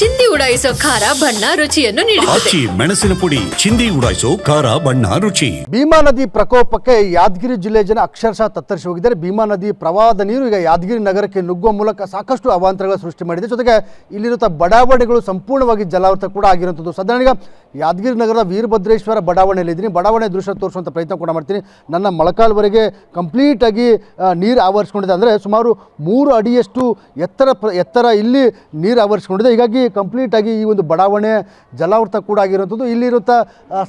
ಚಿಂದಿ ಉಡಾಯಿಸೋ ಖಾರ ಬಣ್ಣ ರುಚಿಯನ್ನು ನೀಡುತ್ತದೆ. ಆಚಿ ಮೆಣಸಿನ ಪುಡಿ ಚಿಂದಿ ಉಡಾಯಿಸೋ ಖಾರ ಬಣ್ಣ ರುಚಿ. ಭೀಮಾ ನದಿ ಪ್ರಕೋಪಕ್ಕೆ ಯಾದಗಿರಿ ಜಿಲ್ಲೆ ಜನ ಅಕ್ಷರಶಃ ತತ್ತರಿಸಿ ಹೋಗಿದ್ದಾರೆ. ಭೀಮಾ ನದಿ ಪ್ರವಾಹದ ನೀರು ಈಗ ಯಾದಗಿರಿ ನಗರಕ್ಕೆ ನುಗ್ಗುವ ಮೂಲಕ ಸಾಕಷ್ಟು ಅವಾಂತರಗಳ ಸೃಷ್ಟಿ ಮಾಡಿದೆ. ಜೊತೆಗೆ ಇಲ್ಲಿರುವಂಥ ಬಡಾವಣೆಗಳು ಸಂಪೂರ್ಣವಾಗಿ ಜಲಾವೃತ ಕೂಡ ಆಗಿರುವಂಥದ್ದು. ಸಾಧಾರಣ ಈಗ ಯಾದಗಿರಿ ನಗರದ ವೀರಭದ್ರೇಶ್ವರ ಬಡಾವಣೆಯಲ್ಲಿ ಇದ್ದೀನಿ. ಬಡಾವಣೆ ದೃಶ್ಯ ತೋರಿಸುವಂಥ ಪ್ರಯತ್ನ ಕೂಡ ಮಾಡ್ತೀನಿ. ನನ್ನ ಮೊಳಕಾಲ್ವರೆಗೆ ಕಂಪ್ಲೀಟಾಗಿ ನೀರು ಆವರಿಸ್ಕೊಂಡಿದೆ. ಅಂದರೆ ಸುಮಾರು ಮೂರು ಅಡಿಯಷ್ಟು ಎತ್ತರ ಪ್ರ ಎತ್ತರ ಇಲ್ಲಿ ನೀರು ಆವರಿಸ್ಕೊಂಡಿದೆ. ಹೀಗಾಗಿ ಕಂಪ್ಲೀಟಾಗಿ ಈ ಒಂದು ಬಡಾವಣೆ, ಜಲಾವೃತ ಕೂಡ ಆಗಿರುವಂಥದ್ದು. ಇಲ್ಲಿರುತ್ತ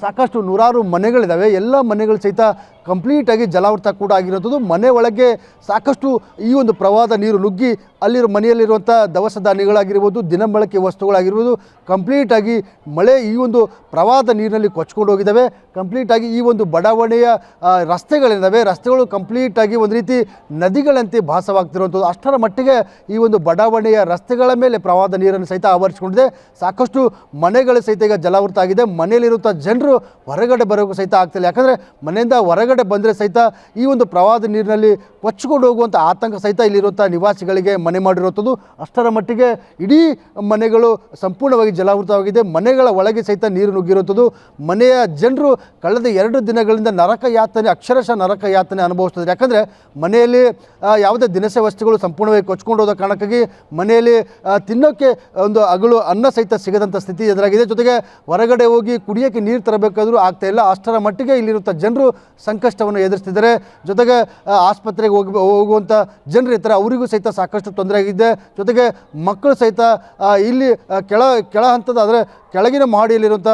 ಸಾಕಷ್ಟು ನೂರಾರು ಮನೆಗಳಿದ್ದಾವೆ ಎಲ್ಲ ಮನೆಗಳು ಸಹಿತ ಕಂಪ್ಲೀಟಾಗಿ ಜಲಾವೃತ ಕೂಡ ಆಗಿರುವಂಥದ್ದು. ಮನೆ ಒಳಗೆ ಸಾಕಷ್ಟು ಈ ಒಂದು ಪ್ರವಾಹದ ನೀರು ನುಗ್ಗಿ ಅಲ್ಲಿರೋ ಮನೆಯಲ್ಲಿರುವಂಥ ದವಸ ಧಾನ್ಯಗಳಾಗಿರ್ಬೋದು ದಿನಬಳಕೆ ವಸ್ತುಗಳಾಗಿರ್ಬೋದು ಕಂಪ್ಲೀಟಾಗಿ ಮಳೆ ಈ ಒಂದು ಪ್ರವಾಹದ ನೀರಿನಲ್ಲಿ ಕೊಚ್ಕೊಂಡು ಹೋಗಿದ್ದಾವೆ ಕಂಪ್ಲೀಟಾಗಿ ಈ ಒಂದು ಬಡಾವಣೆಯ ರಸ್ತೆಗಳಿದ್ದಾವೆ ರಸ್ತೆಗಳು ಕಂಪ್ಲೀಟಾಗಿ ಒಂದು ರೀತಿ ನದಿಗಳಂತೆ ಭಾಸವಾಗ್ತಿರುವಂಥದ್ದು. ಅಷ್ಟರ ಮಟ್ಟಿಗೆ ಈ ಒಂದು ಬಡಾವಣೆಯ ರಸ್ತೆಗಳ ಮೇಲೆ ಪ್ರವಾಹದ ನೀರನ್ನು ಸಹಿತ ಆವರಿಸಿಕೊಂಡಿದೆ ಸಾಕಷ್ಟು ಮನೆಗಳು ಸಹಿತ ಈಗ ಜಲಾವೃತ ಆಗಿದೆ ಮನೆಯಲ್ಲಿರುವಂಥ ಜನರು ಹೊರಗಡೆ ಬರೋಕ್ಕೂ ಸಹಿತ ಆಗ್ತಿಲ್ಲ ಯಾಕಂದರೆ ಮನೆಯಿಂದ ಹೊರಗಡೆ ಬಂದರೆ ಸಹಿತ ಈ ಒಂದು ಪ್ರವಾಹದ ನೀರಿನಲ್ಲಿ ಕೊಚ್ಚಿಕೊಂಡು ಹೋಗುವಂಥ ಆತಂಕ ಸಹಿತ ಇಲ್ಲಿರುವಂಥ ನಿವಾಸಿಗಳಿಗೆ ಮನೆ ಮಾಡಿರುವಂಥದ್ದು. ಅಷ್ಟರ ಮಟ್ಟಿಗೆ ಇಡೀ ಮನೆಗಳು ಸಂಪೂರ್ಣವಾಗಿ ಜಲಾವೃತವಾಗಿದೆ. ಮನೆಗಳ ಒಳಗೆ ಸಹಿತ ನೀರು ನುಗ್ಗಿರುವಂಥದ್ದು. ಮನೆಯ ಜನರು ಕಳೆದ ಎರಡು ದಿನಗಳಿಂದ ನರಕ ಯಾತನೆ, ಅಕ್ಷರಶಃ ನರಕ ಯಾತನೆ ಅನುಭವಿಸ್ತಿದ್ದಾರೆ ಯಾಕಂದರೆ ಮನೆಯಲ್ಲಿ ಯಾವುದೇ ದಿನಸಿ ವಸ್ತುಗಳು ಸಂಪೂರ್ಣವಾಗಿ ಕೊಚ್ಕೊಂಡು ಹೋದ ಕಾರಣಕ್ಕಾಗಿ ಮನೆಯಲ್ಲಿ ತಿನ್ನೋಕ್ಕೆ ಒಂದು ಅಗಳು ಅನ್ನ ಸಹಿತ ಸಿಗದಂಥ ಸ್ಥಿತಿ ಎದುರಾಗಿದೆ. ಜೊತೆಗೆ ಹೊರಗಡೆ ಹೋಗಿ ಕುಡಿಯೋಕ್ಕೆ ನೀರು ತರಬೇಕಾದ್ರೂ ಆಗ್ತಾ ಇಲ್ಲ. ಅಷ್ಟರ ಮಟ್ಟಿಗೆ ಇಲ್ಲಿರುವಂಥ ಜನರು ಸಂಕಷ್ಟವನ್ನು ಎದುರಿಸ್ತಿದ್ದಾರೆ. ಜೊತೆಗೆ ಆಸ್ಪತ್ರೆಗೆ ಹೋಗಿ ಹೋಗುವಂಥ ಜನರು ಇರ್ತಾರೆ. ಅವರಿಗೂ ಸಹಿತ ಸಾಕಷ್ಟು ತೊಂದರೆ ಆಗಿದೆ. ಜೊತೆಗೆ ಮಕ್ಕಳು ಸಹಿತ ಇಲ್ಲಿ ಕೆಳ ಕೆಳ ಹಂತದ ಅಂದರೆ ಕೆಳಗಿನ ಮಹಡಿಯಲ್ಲಿರುವಂಥ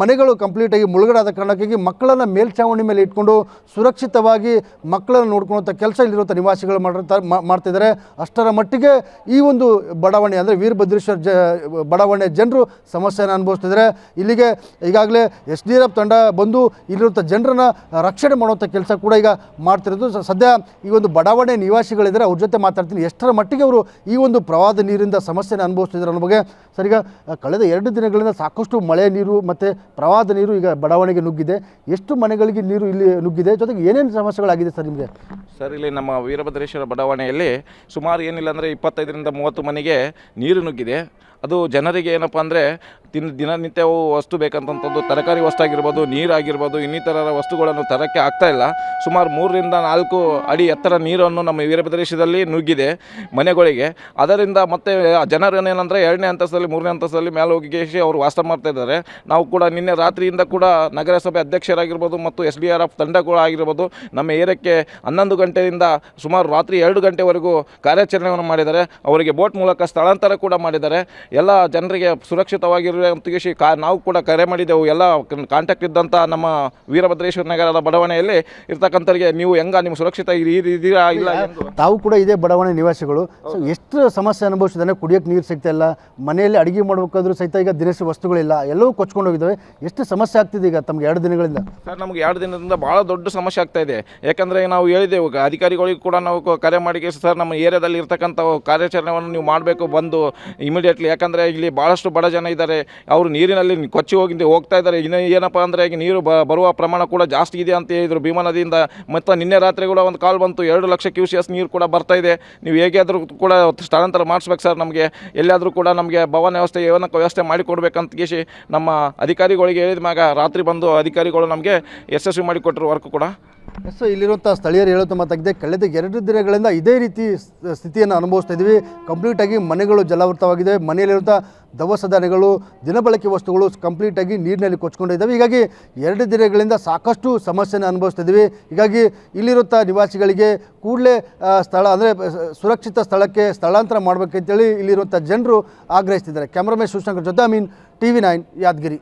ಮನೆಗಳು ಕಂಪ್ಲೀಟಾಗಿ ಮುಳುಗಡಾದ ಕಾರಣಕ್ಕಾಗಿ ಮಕ್ಕಳನ್ನು ಮೇಲ್ಛಾವಣಿ ಮೇಲೆ ಇಟ್ಕೊಂಡು ಸುರಕ್ಷಿತವಾಗಿ ಮಕ್ಕಳನ್ನು ನೋಡ್ಕೊಳ್ಳುವಂಥ ಕೆಲಸ ಇಲ್ಲಿರುವಂಥ ನಿವಾಸಿಗಳು ಮಾಡಿರ್ತಾರೆ ಮಾಡ್ತಿದ್ದಾರೆ. ಅಷ್ಟರ ಮಟ್ಟಿಗೆ ಈ ಒಂದು ಬಡಾವಣೆ ಅಂದರೆ ವೀರಭದ್ರೇಶ್ವರ ಜ, ಬಡಾವಣೆ ಜನರು ಸಮಸ್ಯೆಯನ್ನು ಅನುಭವಿಸ್ತಿದ್ದಾರೆ. ಇಲ್ಲಿಗೆ ಈಗಾಗಲೇ ಎಸ್ ಡಿ ತಂಡ ಬಂದು ಇಲ್ಲಿರುವಂಥ ಜನರನ್ನ ರಕ್ಷಣೆ ಮಾಡುವಂಥ ಕೆಲಸ ಕೂಡ ಈಗ ಮಾಡ್ತಿರೋದು. ಸದ್ಯ ಈ ಒಂದು ಬಡಾವಣೆ ನಿವಾಸಿಗಳಿದ್ದಾರೆ, ಅವ್ರ ಜೊತೆ ಮಾತಾಡ್ತೀನಿ. ಎಷ್ಟರ ಮಟ್ಟಿಗೆ ಅವರು ಈ ಒಂದು ಪ್ರವಾದ ನೀರಿಂದ ಸಮಸ್ಯೆನ ಅನುಭವಿಸ್ತಿದ್ದಾರೆ ಅನ್ನೋ ಬಗ್ಗೆ ಸರ್ ಈಗ ಕಳೆದ ಎರಡು ದಿನಗಳಿಂದ ಸಾಕಷ್ಟು ಮಳೆ ನೀರು ಮತ್ತು ಪ್ರವಾಹದ ನೀರು ಈಗ ಬಡಾವಣೆಗೆ ನುಗ್ಗಿದೆ. ಎಷ್ಟು ಮನೆಗಳಿಗೆ ನೀರು ಇಲ್ಲಿ ನುಗ್ಗಿದೆ? ಜೊತೆಗೆ ಏನೇನು ಸಮಸ್ಯೆಗಳಾಗಿದೆ ಸರ್ ನಿಮಗೆ? ಸರ್, ಇಲ್ಲಿ ನಮ್ಮ ವೀರಭದ್ರೇಶ್ವರ ಬಡಾವಣೆಯಲ್ಲಿ ಸುಮಾರು ಏನಿಲ್ಲ ಅಂದರೆ ಇಪ್ಪತ್ತೈದರಿಂದ ಮೂವತ್ತು ಮನೆಗೆ ನೀರು ನುಗ್ಗಿದೆ. ಅದು ಜನರಿಗೆ ಏನಪ್ಪ ಅಂದರೆ ದಿನ, ದಿನನಿತ್ಯವು ವಸ್ತು ಬೇಕಂತಂಥದ್ದು, ತರಕಾರಿ ವಸ್ತು ಆಗಿರ್ಬೋದು ನೀರಾಗಿರ್ಬೋದು ಇನ್ನಿತರ ವಸ್ತುಗಳನ್ನು ತರಕ್ಕೆ ಆಗ್ತಾ ಇಲ್ಲ. ಸುಮಾರು ಮೂರರಿಂದ ನಾಲ್ಕು ಅಡಿ ಎತ್ತರ ನೀರನ್ನು ನಮ್ಮ ವೀರಭದ್ರೇಶದಲ್ಲಿ ನುಗ್ಗಿದೆ ಮನೆಗಳಿಗೆ. ಅದರಿಂದ ಮತ್ತೆ ಜನರು ಏನಂದರೆ ಎರಡನೇ ಅಂತಸ್ತಲ್ಲಿ ಮೂರನೇ ಅಂತಸ್ತಲ್ಲಿ ಮೇಲೆ ಹೋಗಿ ಅವರು ವಾಸ ಮಾಡ್ತಾ ಇದ್ದಾರೆ. ನಾವು ಕೂಡ ನಿನ್ನೆ ರಾತ್ರಿಯಿಂದ ಕೂಡ ನಗರಸಭೆ ಅಧ್ಯಕ್ಷರಾಗಿರ್ಬೋದು ಮತ್ತು ಎಸ್ ಡಿ ಆರ್ ಎಫ್ ತಂಡ ಕೂಡ ಆಗಿರ್ಬೋದು ನಮ್ಮ ಏರಿಯಕ್ಕೆ ಹನ್ನೊಂದು ಗಂಟೆಯಿಂದ ಸುಮಾರು ರಾತ್ರಿ ಎರಡು ಗಂಟೆವರೆಗೂ ಕಾರ್ಯಾಚರಣೆಯನ್ನು ಮಾಡಿದ್ದಾರೆ. ಅವರಿಗೆ ಬೋಟ್ ಮೂಲಕ ಸ್ಥಳಾಂತರ ಕೂಡ ಮಾಡಿದ್ದಾರೆ. ಎಲ್ಲ ಜನರಿಗೆ ಸುರಕ್ಷಿತವಾಗಿರುವಂತಗಿಸಿ ಕಾ ನಾವು ಕೂಡ ಕರೆ ಮಾಡಿದ್ದೆವು ಎಲ್ಲ ಕಾಂಟ್ಯಾಕ್ಟ್ ಇದ್ದಂಥ ನಮ್ಮ ವೀರಭದ್ರೇಶ್ವರ ನಗರದ ಬಡಾವಣೆಯಲ್ಲಿ ಇರ್ತಕ್ಕಂಥವ್ರಿಗೆ ನೀವು ಹೆಂಗ ನಿಮ್ಗೆ ಸುರಕ್ಷಿತ ಇದ್ದೀರಾ ಇಲ್ಲ ತಾವು ಕೂಡ ಇದೇ ಬಡಾವಣೆ ನಿವಾಸಿಗಳು. ಸೊ ಎಷ್ಟು ಸಮಸ್ಯೆ ಅನುಭವಿಸಿದಾನೆ ಕುಡಿಯೋಕ್ಕೆ ನೀರು ಸಿಗ್ತಾ ಇಲ್ಲ. ಮನೆಯಲ್ಲಿ ಅಡುಗೆ ಮಾಡಬೇಕಾದ್ರೂ ಸಹಿತ ಈಗ ದಿನಸಿ ವಸ್ತುಗಳಿಲ್ಲ, ಎಲ್ಲವೂ ಕೊಚ್ಕೊಂಡು ಹೋಗಿದ್ದಾವೆ. ಎಷ್ಟು ಸಮಸ್ಯೆ ಆಗ್ತಿದೆ ಈಗ ತಮಗೆ ಎರಡು ದಿನಗಳಿಂದ? ಸರ್, ನಮ್ಗೆ ಎರಡು ದಿನದಿಂದ ಭಾಳ ದೊಡ್ಡ ಸಮಸ್ಯೆ ಆಗ್ತಾ ಇದೆ. ಯಾಕಂದರೆ ನಾವು ಹೇಳಿದೆ ಇವಾಗ ಅಧಿಕಾರಿಗಳಿಗೆ ಕೂಡ ನಾವು ಕರೆ ಮಾಡಿ ಸರ್, ನಮ್ಮ ಏರಿಯಾದಲ್ಲಿ ಇರ್ತಕ್ಕಂಥ ಕಾರ್ಯಾಚರಣೆಯನ್ನು ನೀವು ಮಾಡಬೇಕು ಬಂದು ಇಮಿಡಿಯೇಟ್ಲಿ ಯಾಕಂದರೆ ಇಲ್ಲಿ ಭಾಳಷ್ಟು ಬಡ ಜನ ಇದ್ದಾರೆ. ಅವರು ನೀರಿನಲ್ಲಿ ಕೊಚ್ಚಿ ಹೋಗಿ ಹೋಗ್ತಾ ಇದ್ದಾರೆ. ಇನ್ನು ಏನಪ್ಪ ಅಂದರೆ ಈಗ ನೀರು ಬರುವ ಪ್ರಮಾಣ ಕೂಡ ಜಾಸ್ತಿ ಇದೆ ಅಂತ ಹೇಳಿದರು ಭೀಮಾ ನದಿಯಿಂದ. ಮತ್ತು ನಿನ್ನೆ ರಾತ್ರಿ ಕೂಡ ಒಂದು ಕಾಲ್ ಬಂತು, ಎರಡು ಲಕ್ಷ ಕ್ಯೂ ಸಿ ಎಸ್ ನೀರು ಕೂಡ ಬರ್ತಾ ಇದೆ. ನೀವು ಹೇಗೆ ಆದರೂ ಕೂಡ ಸ್ಥಳಾಂತರ ಮಾಡಿಸ್ಬೇಕು ಸರ್ ನಮಗೆ. ಎಲ್ಲಿಯಾದರೂ ಕೂಡ ನಮಗೆ ಭವನ ವ್ಯವಸ್ಥೆ ಏನಕ್ಕೆ ವ್ಯವಸ್ಥೆ ಮಾಡಿಕೊಡ್ಬೇಕಂತ ಗೇಸಿ ನಮ್ಮ ಅಧಿಕಾರಿಗಳಿಗೆ ಹೇಳಿದ ಮ್ಯಾಗ ರಾತ್ರಿ ಬಂದು ಅಧಿಕಾರಿಗಳು ನಮಗೆ ಯಶಸ್ವಿ ಮಾಡಿಕೊಟ್ಟರು ವರ್ಕ್ ಕೂಡ. ಸೊ ಇಲ್ಲಿರುವಂಥ ಸ್ಥಳೀಯರು ಹೇಳೋದು ಮಾತಾಗಿದೆ ಕಳೆದ ಎರಡು ದಿನಗಳಿಂದ ಇದೇ ರೀತಿ ಸ್ಥಿತಿಯನ್ನು ಅನುಭವಿಸ್ತಾ ಇದ್ದೀವಿ ಕಂಪ್ಲೀಟಾಗಿ ಮನೆಗಳು ಜಲಾವೃತವಾಗಿದೆ. ಮನೆಯಲ್ಲಿರುವಂಥ ದವಸ ಧಾನ್ಯಗಳು, ದಿನಬಳಕೆ ವಸ್ತುಗಳು ಕಂಪ್ಲೀಟಾಗಿ ನೀರಿನಲ್ಲಿ ಕೊಚ್ಕೊಂಡಿದ್ದಾವೆ ಹೀಗಾಗಿ ಎರಡು ದಿನಗಳಿಂದ ಸಾಕಷ್ಟು ಸಮಸ್ಯೆಯನ್ನು ಅನುಭವಿಸ್ತಾ ಇದ್ದೀವಿ ಹೀಗಾಗಿ ಇಲ್ಲಿರುವಂಥ ನಿವಾಸಿಗಳಿಗೆ ಕೂಡಲೇ ಸ್ಥಳ ಅಂದರೆ ಸುರಕ್ಷಿತ ಸ್ಥಳಕ್ಕೆ ಸ್ಥಳಾಂತರ ಮಾಡಬೇಕಂತೇಳಿ ಇಲ್ಲಿರುವಂಥ ಜನರು ಆಗ್ರಹಿಸ್ತಿದ್ದಾರೆ. ಕ್ಯಾಮ್ರಾಮನ್ ಶಿವಶಂಕರ್ ಜೊತೆ ಐ ಟಿ टीवी नाइन यादगिरी।